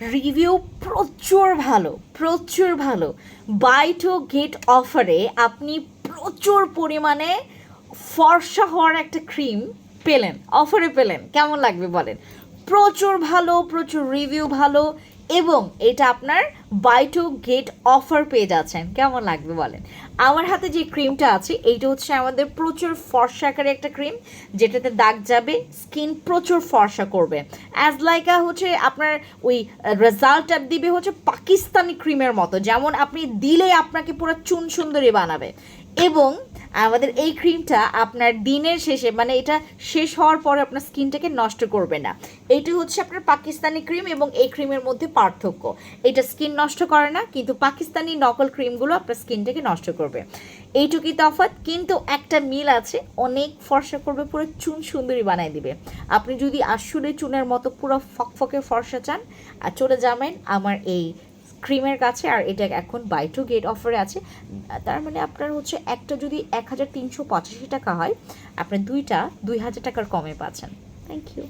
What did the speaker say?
Review প্রচুর ভালো প্রচুর ভালো। বাই টু গেট অফারে আপনি প্রচুর পরিমাণে ফর্সা হওয়ার একটা ক্রিম পেলেন অফারে পেলেন। কেমন লাগবে বলেন? প্রচুর ভালো, প্রচুর রিভিউ ভালো এবং এটা আপনার বাই টু গেট অফার পেয়ে যাচ্ছেন। কেমন লাগবে বলেন? আমার হাতে যে ক্রিমটা আছে, এইটা হচ্ছে আমাদের প্রচুর ফর্সা আকারে একটা ক্রিম যেটাতে দাগ যাবে স্কিন প্রচুর ফর্সা করবে। অ্যাজ লাইক হচ্ছে আপনার ওই রেজাল্টটা দিবে হচ্ছে পাকিস্তানি ক্রিমের মতো। যেমন আপনি দিলে আপনাকে পুরো চুন সুন্দরী বানাবে। এবং আমাদের এই ক্রিমটা আপনার দিনের শেষে মানে এটা শেষ হওয়ার পরে আপনার স্কিনটাকে নষ্ট করবে না। এইটি হচ্ছে আপনার পাকিস্তানি ক্রিম এবং এই ক্রিমের মধ্যে পার্থক্য। এটা স্কিন নষ্ট করে না, কিন্তু পাকিস্তানি নকল ক্রিমগুলো আপনার স্কিনটাকে নষ্ট করবে। এইটুকুই তফাৎ, কিন্তু একটা মিল আছে, অনেক ফর্সা করবে, পুরো চুন সুন্দরী বানায় দিবে। আপনি যদি আসলে চুনের মতো পুরো ফকফকে ফর্সা চান, আর চলে যাবেন আমার এই ক্রিমের কাছে, আর এটা এখন বাই টু গেট অফারে আছে। তার মানে আপনার হচ্ছে একটা যদি এক হাজার তিনশো পঁচাশি টাকা হয় আপনার দুইটা দুই হাজার টাকার কমে পাচ্ছেন। Thank you